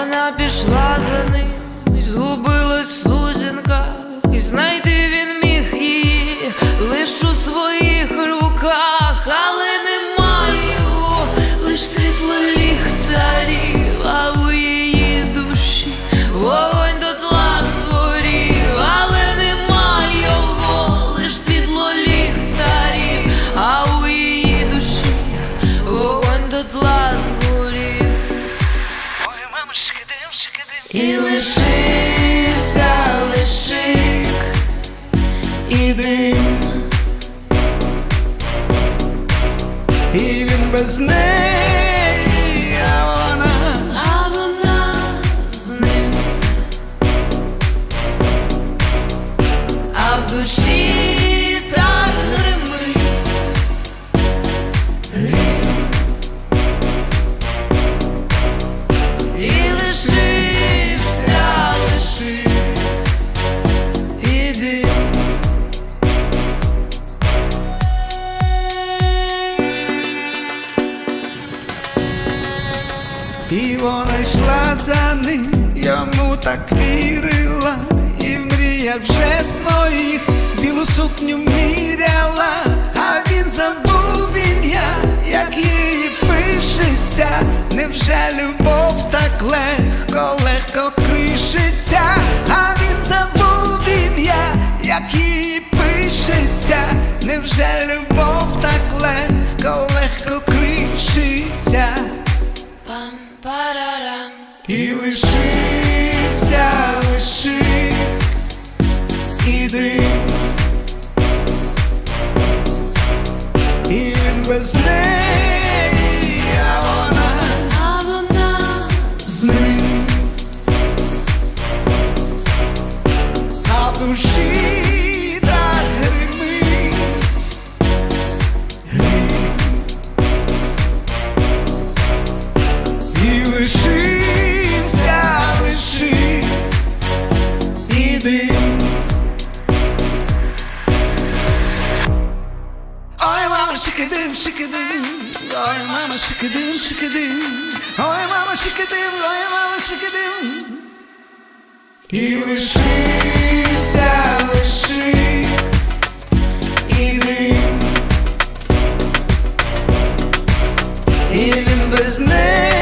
Вона пішла за ним, і згубилась в сутінках, і знайти він міг її лиш у своїх руках, але немає його, лиш світло ліхтарів, а у її душі вогонь дотла згорів, але немає його, лиш світло ліхтарів, а у її душі вогонь дотла згорів. І лишився лишик і дим, І він без неї, а вона а вона з ним, а в душі І вона йшла за ним, йому так вірила, і в мріях вже своїх білу сукню міряла, а він забув ім'я, як її пишеться, невже любов так легко, легко кришиться, І лишився лишив. І дим, і він без неї, şıkıdım şıkıdım. Oy mama şıkıdım şıkıdım. Oy mama şıkıdım Oy mama şıkıdım. Gibi şık Savaşı Gibi Even business